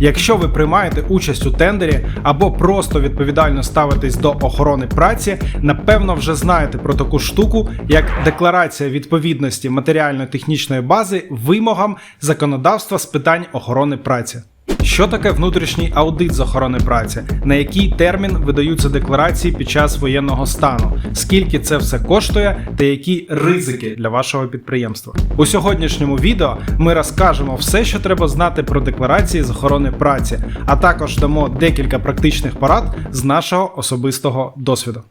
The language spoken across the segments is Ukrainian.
Якщо ви приймаєте участь у тендері або просто відповідально ставитесь до охорони праці, напевно вже знаєте про таку штуку, як декларація відповідності матеріально-технічної бази вимогам законодавства з питань охорони праці. Що таке внутрішній аудит з охорони праці? На який термін видаються декларації під час воєнного стану? Скільки це все коштує та які ризики для вашого підприємства? У сьогоднішньому відео ми розкажемо все, що треба знати про декларації з охорони праці, а також дамо декілька практичних порад з нашого особистого досвіду.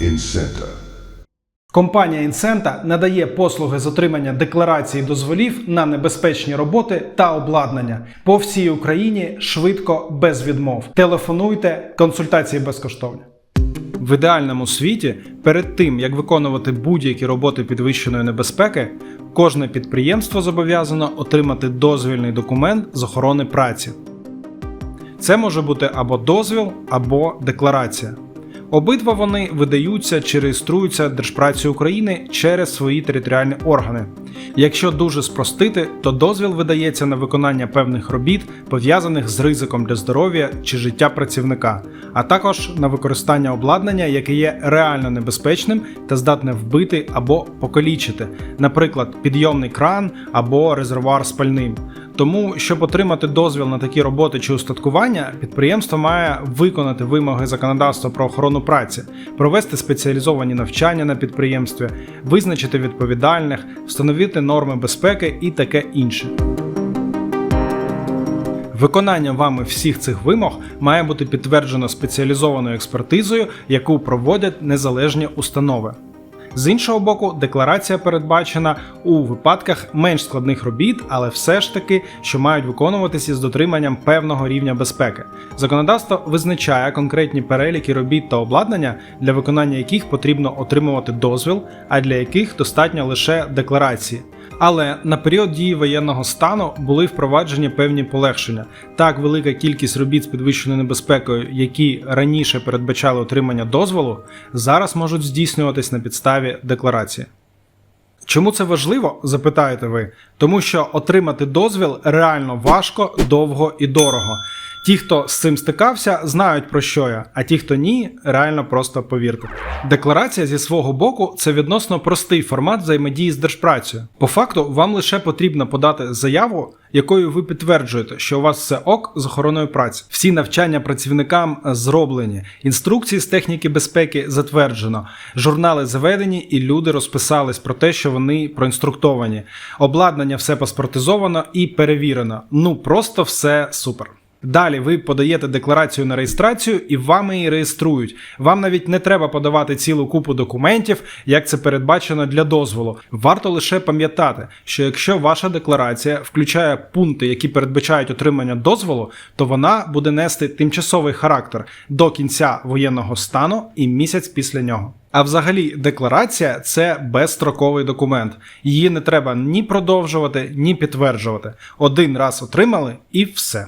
Incenta. Компанія Інсента надає послуги з отримання декларації дозволів на небезпечні роботи та обладнання по всій Україні швидко без відмов. Телефонуйте, консультації безкоштовні. В ідеальному світі, перед тим як виконувати будь-які роботи підвищеної небезпеки, кожне підприємство зобов'язано отримати дозвільний документ з охорони праці. Це може бути або дозвіл, або декларація. Обидва вони видаються чи реєструються Держпраці України через свої територіальні органи. Якщо дуже спростити, то дозвіл видається на виконання певних робіт, пов'язаних з ризиком для здоров'я чи життя працівника, а також на використання обладнання, яке є реально небезпечним та здатне вбити або покалічити, наприклад, підйомний кран або резервуар з пальним. Тому, щоб отримати дозвіл на такі роботи чи устаткування, підприємство має виконати вимоги законодавства про охорону праці, провести спеціалізовані навчання на підприємстві, визначити відповідальних, встановити норми безпеки і таке інше. Виконання вами всіх цих вимог має бути підтверджено спеціалізованою експертизою, яку проводять незалежні установи. З іншого боку, декларація передбачена у випадках менш складних робіт, але все ж таки, що мають виконуватися з дотриманням певного рівня безпеки. Законодавство визначає конкретні переліки робіт та обладнання, для виконання яких потрібно отримувати дозвіл, а для яких достатньо лише декларації. Але на період дії воєнного стану були впроваджені певні полегшення. Так, велика кількість робіт з підвищеною небезпекою, які раніше передбачали отримання дозволу, зараз можуть здійснюватись на підставі декларації. Чому це важливо? запитаєте ви. Тому що отримати дозвіл реально важко, довго і дорого. Ті, хто з цим стикався, знають про що я, а ті, хто ні, реально просто повірте. Декларація зі свого боку це відносно простий формат взаємодії з держпрацею. По факту, вам лише потрібно подати заяву, якою ви підтверджуєте, що у вас все ок з охороною праці. Всі навчання працівникам зроблені, інструкції з техніки безпеки затверджено, журнали заведені, і люди розписались про те, що вони проінструктовані. Обладнання все паспортизовано і перевірено. Ну просто все супер. Далі ви подаєте декларацію на реєстрацію і вам її реєструють. Вам навіть не треба подавати цілу купу документів, як це передбачено для дозволу. Варто лише пам'ятати, що якщо ваша декларація включає пункти, які передбачають отримання дозволу, то вона буде нести тимчасовий характер до кінця воєнного стану і місяць після нього. А взагалі, декларація це безстроковий документ. Її не треба ні продовжувати, ні підтверджувати. Один раз отримали і все.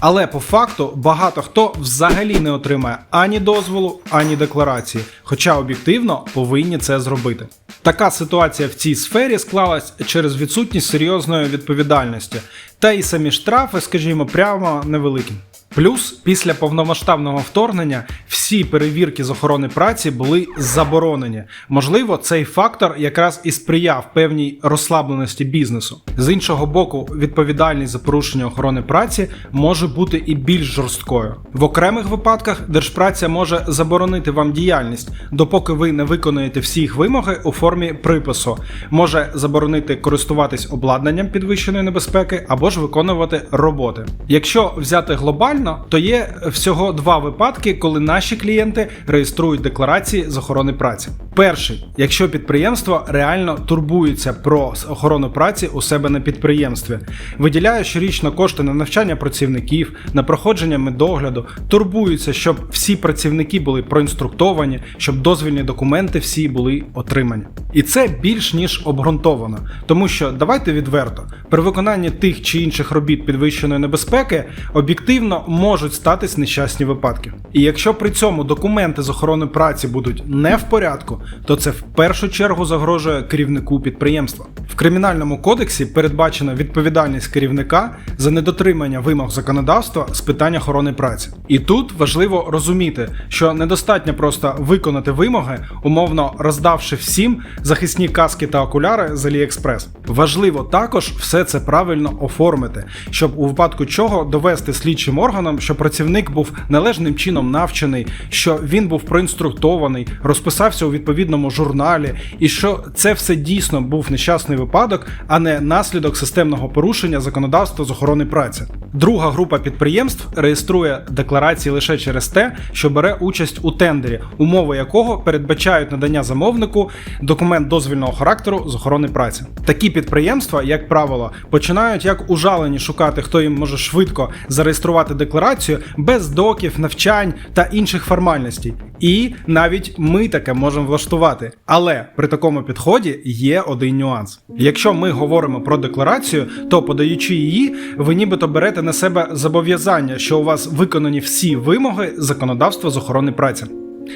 Але по факту багато хто взагалі не отримає ані дозволу, ані декларації, хоча об'єктивно повинні це зробити. Така ситуація в цій сфері склалась через відсутність серйозної відповідальності, та й самі штрафи, скажімо, прямо невеликі. Плюс після повномасштабного вторгнення всі перевірки з охорони праці були заборонені. Можливо, цей фактор якраз і сприяв певній розслабленості бізнесу. З іншого боку, відповідальність за порушення охорони праці може бути і більш жорсткою. В окремих випадках держпраця може заборонити вам діяльність, допоки ви не виконаєте всі їх вимоги у формі припису. Може заборонити користуватись обладнанням підвищеної небезпеки або ж виконувати роботи. Якщо взяти глобально, то є всього два випадки, коли наші клієнти реєструють декларації з охорони праці. Перший, якщо підприємство реально турбується про охорону праці у себе на підприємстві, виділяє щорічно кошти на навчання працівників, на проходження медогляду, турбується, щоб всі працівники були проінструктовані, щоб дозвільні документи всі були отримані. І це більш ніж обґрунтовано, тому що давайте відверто, при виконанні тих чи інших робіт підвищеної небезпеки об'єктивно можуть статись нещасні випадки. І якщо при цьому документи з охорони праці будуть не в порядку, то це в першу чергу загрожує керівнику підприємства. В кримінальному кодексі передбачена відповідальність керівника за недотримання вимог законодавства з питань охорони праці. І тут важливо розуміти, що недостатньо просто виконати вимоги, умовно роздавши всім захисні каски та окуляри з AliExpress. Важливо також все це правильно оформити, щоб у випадку чого довести слідчим органам, що працівник був належним чином навчений, що він був проінструктований, розписався у відповідному журналі, і що це все дійсно був нещасний випадок, а не наслідок системного порушення законодавства з охорони праці. Друга група підприємств реєструє декларації лише через те, що бере участь у тендері, умови якого передбачають надання замовнику документ дозвільного характеру з охорони праці. Такі підприємства, як правило, починають як ужалені шукати, хто їм може швидко зареєструвати декларацію без доків, навчань та інших формальностей. І навіть ми таке можемо влаштувати. Але при такому підході є один нюанс. Якщо ми говоримо про декларацію, то подаючи її, ви нібито берете на себе зобов'язання, що у вас виконані всі вимоги законодавства з охорони праці.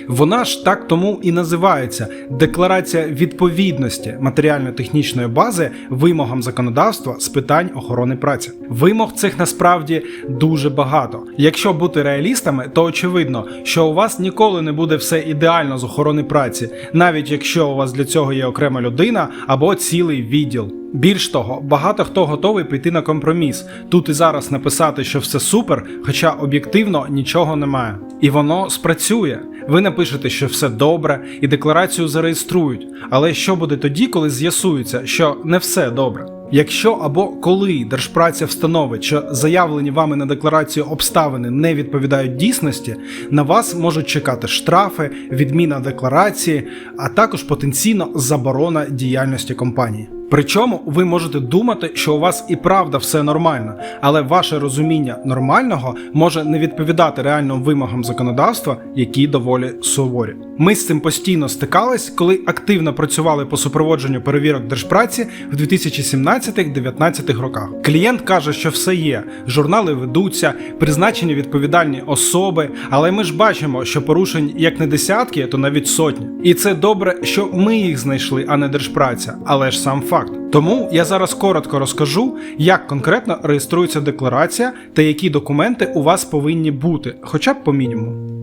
Вона ж так тому і називається декларація відповідності матеріально-технічної бази вимогам законодавства з питань охорони праці. Вимог цих насправді дуже багато. Якщо бути реалістами, то очевидно, що у вас ніколи не буде все ідеально з охорони праці, навіть якщо у вас для цього є окрема людина або цілий відділ. Більш того, багато хто готовий піти на компроміс, тут і зараз написати, що все супер, хоча об'єктивно нічого немає. І воно спрацює. Ви напишете, що все добре, і декларацію зареєструють. Але що буде тоді, коли з'ясується, що не все добре? Якщо або коли держпраця встановить, що заявлені вами на декларацію обставини не відповідають дійсності, на вас можуть чекати штрафи, відміна декларації, а також потенційно заборона діяльності компанії. Причому ви можете думати, що у вас і правда все нормально, але ваше розуміння нормального може не відповідати реальним вимогам законодавства, які доволі суворі. Ми з цим постійно стикались, коли активно працювали по супроводженню перевірок держпраці в 2017-2019 роках. Клієнт каже, що все є, журнали ведуться, призначені відповідальні особи, але ми ж бачимо, що порушень як не десятки, то навіть сотні. І це добре, що ми їх знайшли, а не держпраця, але ж сам факт. Тому я зараз коротко розкажу, як конкретно реєструється декларація та які документи у вас повинні бути, хоча б по мінімуму.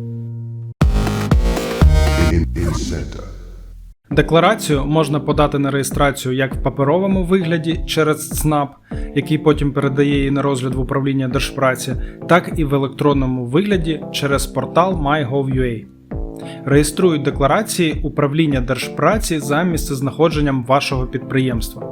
Декларацію можна подати на реєстрацію як в паперовому вигляді через ЦНАП, який потім передає її на розгляд в управління держпраці, так і в електронному вигляді через портал MyGov.ua. Реєструють декларації управління держпраці за місцезнаходженням вашого підприємства.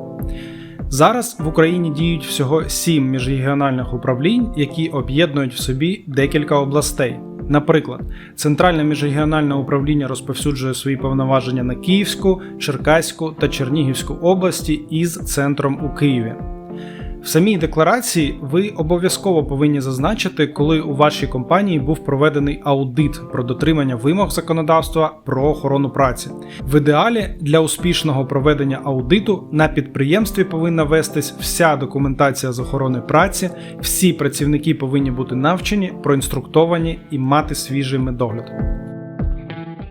Зараз в Україні діють всього сім міжрегіональних управлінь, які об'єднують в собі декілька областей. Наприклад, Центральне міжрегіональне управління розповсюджує свої повноваження на Київську, Черкаську та Чернігівську області із центром у Києві. В самій декларації ви обов'язково повинні зазначити, коли у вашій компанії був проведений аудит про дотримання вимог законодавства про охорону праці. В ідеалі для успішного проведення аудиту на підприємстві повинна вестись вся документація з охорони праці, всі працівники повинні бути навчені, проінструктовані і мати свіжий медогляд.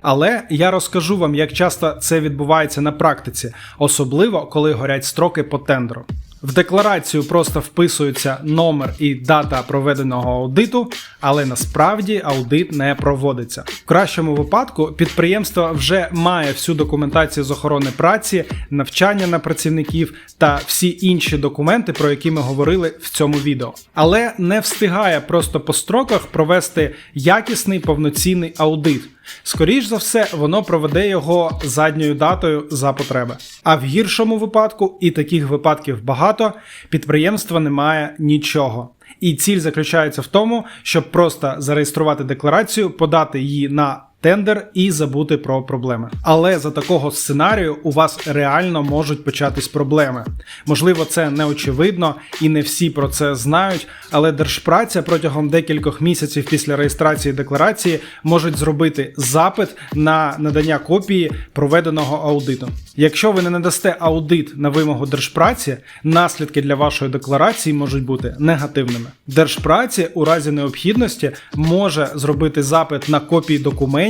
Але я розкажу вам, як часто це відбувається на практиці, особливо коли горять строки по тендеру. В декларацію просто вписується номер і дата проведеного аудиту, але насправді аудит не проводиться. В кращому випадку підприємство вже має всю документацію з охорони праці, навчання на працівників та всі інші документи, про які ми говорили в цьому відео, але не встигає просто по строках провести якісний повноцінний аудит. Скоріш за все, воно проведе його задньою датою за потреби. А в гіршому випадку, і таких випадків багато, підприємства не має нічого. І ціль заключається в тому, щоб просто зареєструвати декларацію, подати її на тендер і забути про проблеми. Але за такого сценарію у вас реально можуть початись проблеми. Можливо, це не очевидно і не всі про це знають, але держпраця протягом декількох місяців після реєстрації декларації можуть зробити запит на надання копії проведеного аудиту. Якщо ви не надасте аудит на вимогу держпраці, наслідки для вашої декларації можуть бути негативними. Держпраці у разі необхідності може зробити запит на копії документів,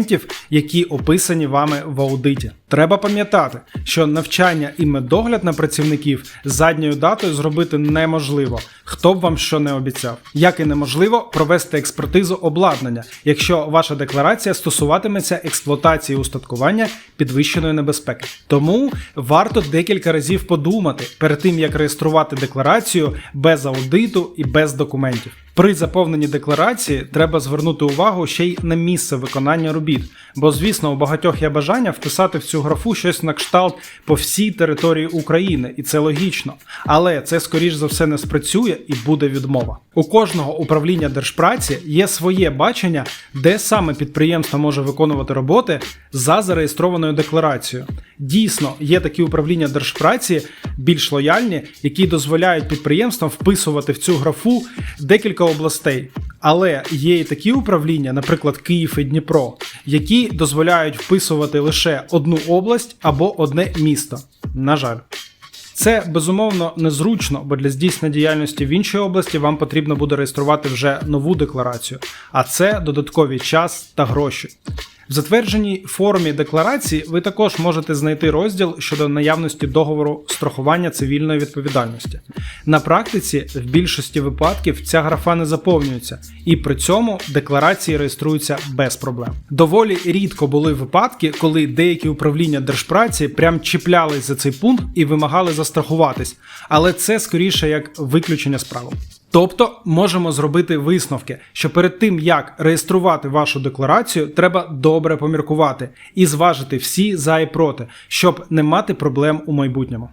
які описані вами в аудиті. Треба пам'ятати, що навчання і медогляд на працівників задньою датою зробити неможливо, хто б вам що не обіцяв. Як і неможливо провести експертизу обладнання, якщо ваша декларація стосуватиметься експлуатації устаткування підвищеної небезпеки. Тому варто декілька разів подумати перед тим, як реєструвати декларацію без аудиту і без документів. При заповненні декларації треба звернути увагу ще й на місце виконання робіт, бо звісно у багатьох є бажання вписати в цю графу щось на кшталт по всій території України, і це логічно. Але це скоріш за все не спрацює і буде відмова. У кожного управління держпраці є своє бачення, де саме підприємство може виконувати роботи за зареєстрованою декларацією. Дійсно, є такі управління держпраці більш лояльні, які дозволяють підприємствам вписувати в цю графу декілька областей. Але є і такі управління, наприклад, Київ і Дніпро, які дозволяють вписувати лише одну область або одне місто. На жаль. Це безумовно незручно, бо для здійснення діяльності в іншій області вам потрібно буде реєструвати вже нову декларацію, а це додатковий час та гроші. В затвердженій формі декларації ви також можете знайти розділ щодо наявності договору страхування цивільної відповідальності. На практиці в більшості випадків ця графа не заповнюється, і при цьому декларації реєструються без проблем. Доволі рідко були випадки, коли деякі управління держпраці прям чіплялись за цей пункт і вимагали застрахуватись, але це скоріше як виключення з правил. Тобто можемо зробити висновки, що перед тим як реєструвати вашу декларацію, треба добре поміркувати і зважити всі за і проти, щоб не мати проблем у майбутньому.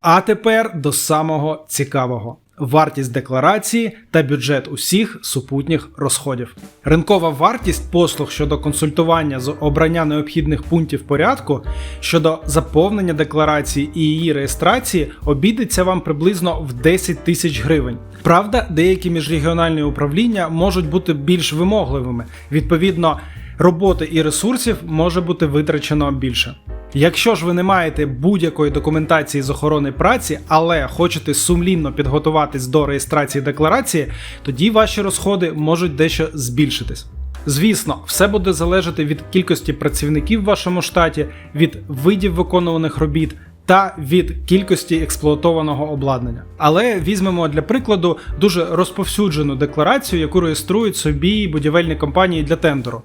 А тепер до самого цікавого. Вартість декларації та бюджет усіх супутніх розходів. Ринкова вартість послуг щодо консультування з обрання необхідних пунктів порядку щодо заповнення декларації і її реєстрації обійдеться вам приблизно в 10 тисяч гривень. Правда, деякі міжрегіональні управління можуть бути більш вимогливими. Відповідно, роботи і ресурсів може бути витрачено більше. Якщо ж ви не маєте будь-якої документації з охорони праці, але хочете сумлінно підготуватись до реєстрації декларації, тоді ваші розходи можуть дещо збільшитись. Звісно, все буде залежати від кількості працівників в вашому штаті, від видів виконуваних робіт та від кількості експлуатованого обладнання. Але візьмемо для прикладу дуже розповсюджену декларацію, яку реєструють собі будівельні компанії для тендеру.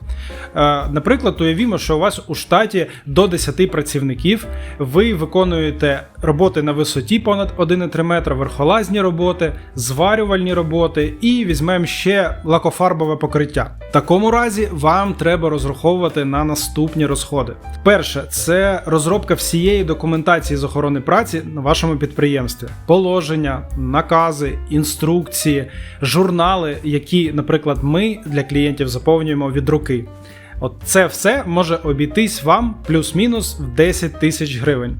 Е, Наприклад, уявімо, що у вас у штаті до 10 працівників, ви виконуєте роботи на висоті понад 1,3 метра, верхолазні роботи, зварювальні роботи і візьмемо ще лакофарбове покриття. В такому разі вам треба розраховувати на наступні розходи. Перше, це розробка всієї документації з охорони праці на вашому підприємстві: положення, накази, інструкції, журнали, які, наприклад, ми для клієнтів заповнюємо від руки. От це все може обійтись вам плюс-мінус в 10 тисяч гривень.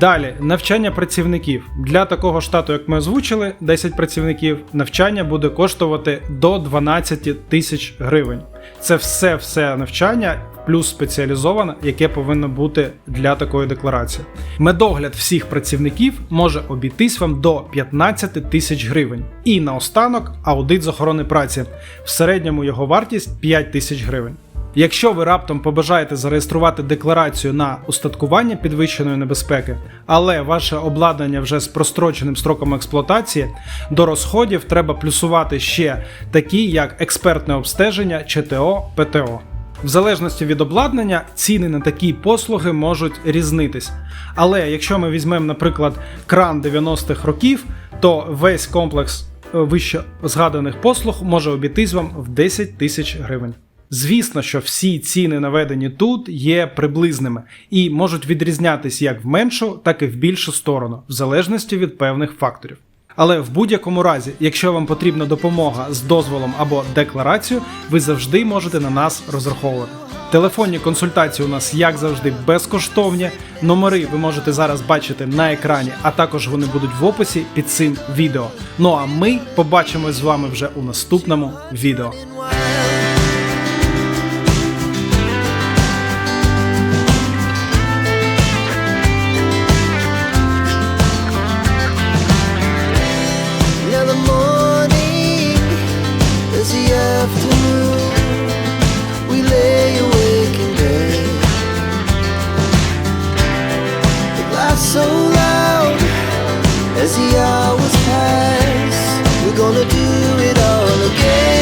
Далі навчання працівників для такого штату, як ми озвучили, 10 працівників, навчання буде коштувати до 12 тисяч гривень. Це все все навчання плюс спеціалізоване, яке повинно бути для такої декларації. Медогляд всіх працівників може обійтись вам до 15 тисяч гривень. І наостанок аудит з охорони праці. В середньому його вартість 5 тисяч гривень. Якщо ви раптом побажаєте зареєструвати декларацію на устаткування підвищеної небезпеки, але ваше обладнання вже з простроченим строком експлуатації, до розходів треба плюсувати ще такі, як експертне обстеження, ЧТО, ПТО. В залежності від обладнання ціни на такі послуги можуть різнитись. Але якщо ми візьмемо, наприклад, кран 90-х років, то весь комплекс е, вище згаданих послуг може обійтись вам в 10 тисяч гривень. Звісно, що всі ціни наведені тут є приблизними і можуть відрізнятись як в меншу, так і в більшу сторону, в залежності від певних факторів. Але в будь-якому разі, якщо вам потрібна допомога з дозволом або декларацією, ви завжди можете на нас розраховувати. Телефонні консультації у нас, як завжди, безкоштовні. Номери ви можете зараз бачити на екрані, а також вони будуть в описі під цим відео. Ну а ми побачимось з вами вже у наступному відео. It all again.